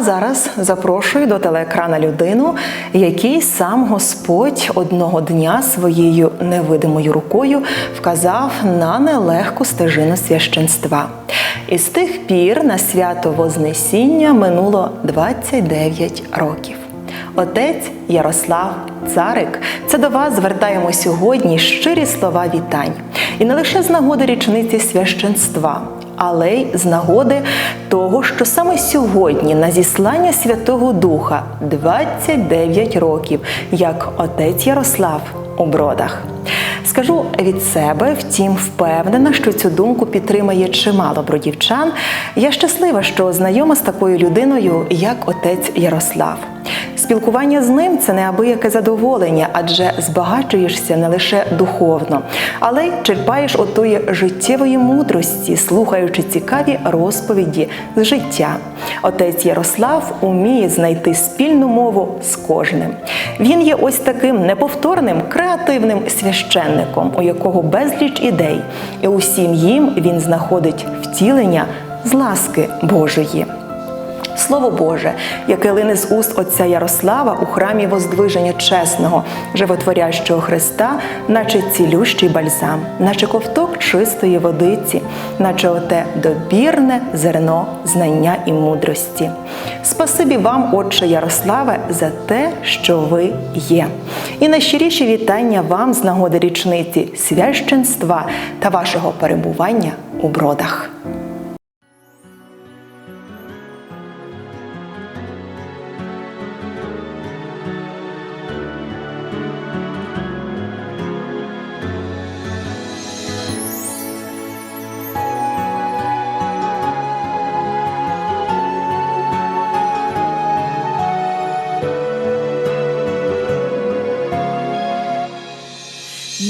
зараз запрошую до телеекрана людину, який сам Господь одного дня своєю невидимою рукою вказав на нелегку стежину священства. І з тих пір на свято Вознесіння минуло 29 років. Отець Ярослав Царик, це до вас звертаємо сьогодні щирі слова вітань. І не лише з нагоди річниці священства, але й з нагоди того, що саме сьогодні на зіслання Святого Духа 29 років, як отець Ярослав у бродах. Скажу від себе, втім, впевнена, що цю думку підтримає чимало бродівчан. Я щаслива, що знайома з такою людиною, як отець Ярослав. Спілкування з ним це неабияке задоволення, адже збагачуєшся не лише духовно, але й черпаєш отої життєвої мудрості, слухаючи цікаві розповіді з життя. Отець Ярослав уміє знайти спільну мову з кожним. Він є ось таким неповторним креативним священником, у якого безліч ідей, і усім їм він знаходить втілення з ласки Божої. Слово Боже, яке лине з уст отця Ярослава у храмі Воздвиження Чесного, животворящого Христа, наче цілющий бальзам, наче ковток чистої водиці, наче оте добірне зерно знання і мудрості. Спасибі вам, Отче Ярославе, за те, що ви є. І найщиріші вітання вам з нагоди річниці священства та вашого перебування у бродах.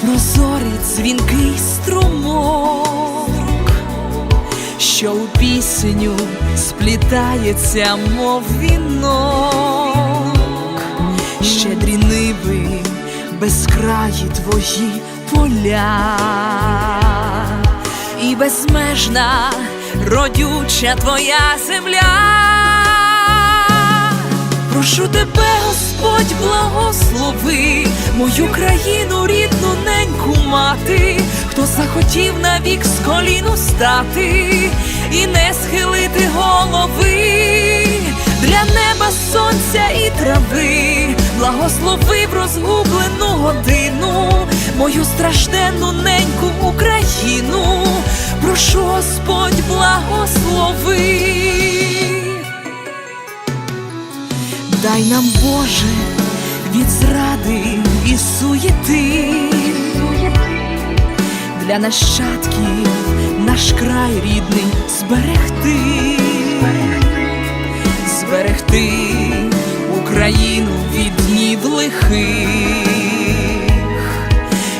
прозорий дзвінкий струмок, що у пісню сплітається, мов вінок, щедрі ниви, безкраї твої поля, і безмежна родюча твоя земля. Прошу тебе, Господь, благослови мою країну, рідну мати, хто захотів навік з коліну стати і не схилити голови для неба, сонця і трави, благослови в розгублену годину, мою стражденну неньку Україну. Прошу, Господь, благослови. Дай нам, Боже, від зради і суєти для нащадків. Наш край рідний зберегти, зберегти Україну від днів лихих,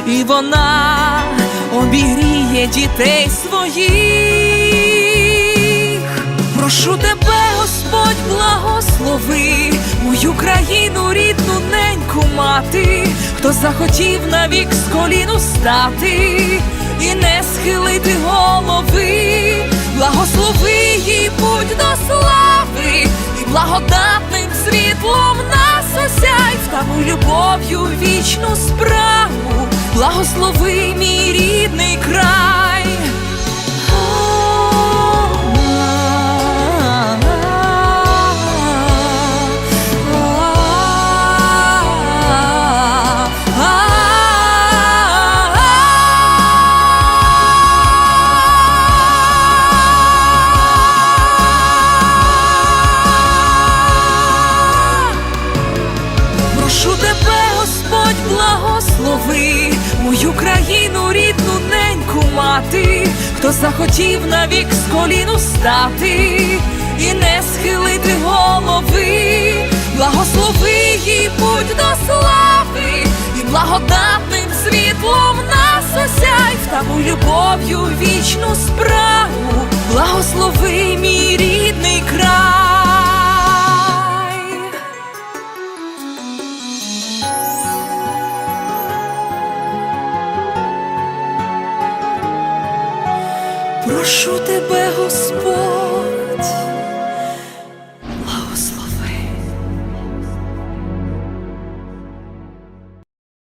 і вона обігріє дітей своїх. Прошу тебе, Господь, благослови мою країну, рідну неньку мати, хто захотів навік з коліну стати благодатним світлом нас осяй, стану любов'ю вічну справу, благослови мій рідний край. мати, хто захотів навік з коліну стати і не схилити голови, благослови їй путь до слави, і благодатним світлом нас осяй. В табу любов'ю вічну справу, благослови мій рідний край. Прошу тебе, Господь,